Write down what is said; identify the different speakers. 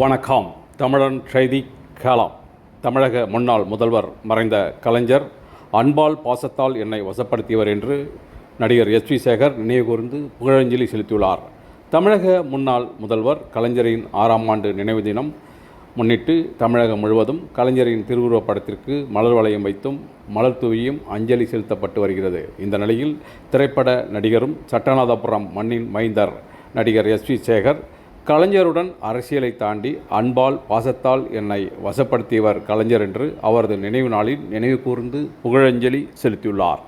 Speaker 1: வணக்கம். தமிழன் செய்தி கேலாம் தமிழக முன்னாள் முதல்வர் மறைந்த கலைஞர் அன்பால் பாசத்தால் என்னை வசப்படுத்தியவர் என்று நடிகர் எஸ் வி சேகர் நினைவுகூர்ந்து புகழஞ்சலி செலுத்தியுள்ளார். தமிழக முன்னாள் முதல்வர் கலைஞரின் ஆறாம் ஆண்டு நினைவு தினம் முன்னிட்டு தமிழகம் முழுவதும் கலைஞரின் திருவுருவப் படத்திற்கு மலர் வளையம் வைத்தும் மலர் தூவியும் அஞ்சலி செலுத்தப்பட்டு வருகிறது. இந்த நிலையில் திரைப்பட நடிகரும் சட்டநாதபுரம் மண்ணின் மைந்தர் நடிகர் எஸ் வி சேகர் கலைஞருடன் அரசியலை தாண்டி அன்பால் பாசத்தால் என்னை வசப்படுத்தியவர் கலைஞர் என்று அவரது நினைவு நாளில் நினைவு கூர்ந்து புகழஞ்சலி செலுத்தியுள்ளார்.